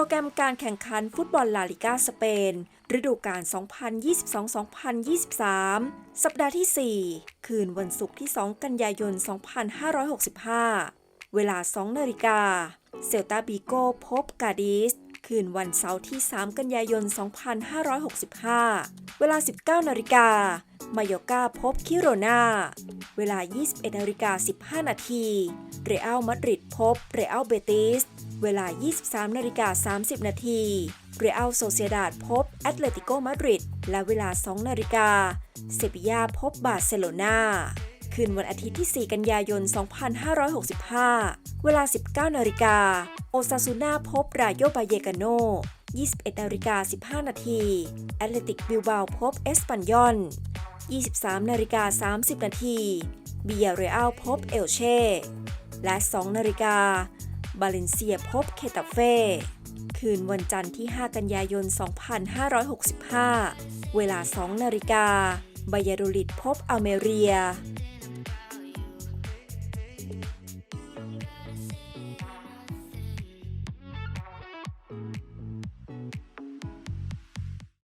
รแกรมการแข่งขันฟุตบอลลาลิกาสเปน ฤดูกาล 2022-2023 สัปดาห์ที่ 4 คืนวันศุกร์ที่ 2 กันยายน 2565 เวลา 2 นาฬิกา เซลตาบิโกพบกาดิส คืนวันเสาร์ที่ 3 กันยายน 2565 เวลา 19 นาฬิกา มายอกาพบคิโรนาเวลา 21นาฬิกา15 นาที เรอัลมาดริดพบเรอัลเบติส เวลา 23นาฬิกา30 นาที เรอัลโซเซียดาดพบแอตเลติโกมาดริด และเวลา 2 นาฬิกา เซบียาพบบาร์เซโลนาคืนวันอาทิตย์ที่ 4 กันยายน 2565 เวลา 19 นาฬิกา โอซาซูนาพบรายโยบาเยกาโน 21นาฬิกา15 นาที แอตเลติกบิลบาพบเอสปันยอน 23นาฬิกา30 นาทีเบียเรอัลพบเอลเช่ และ 2 นาฬิกาบาเลนเซียพบเคตาเฟ่คืนวันจันทร์ที่ 5 กันยายน 2565 เวลา 2 นาฬิกาบายาโดลิดพบอัลเมเรีย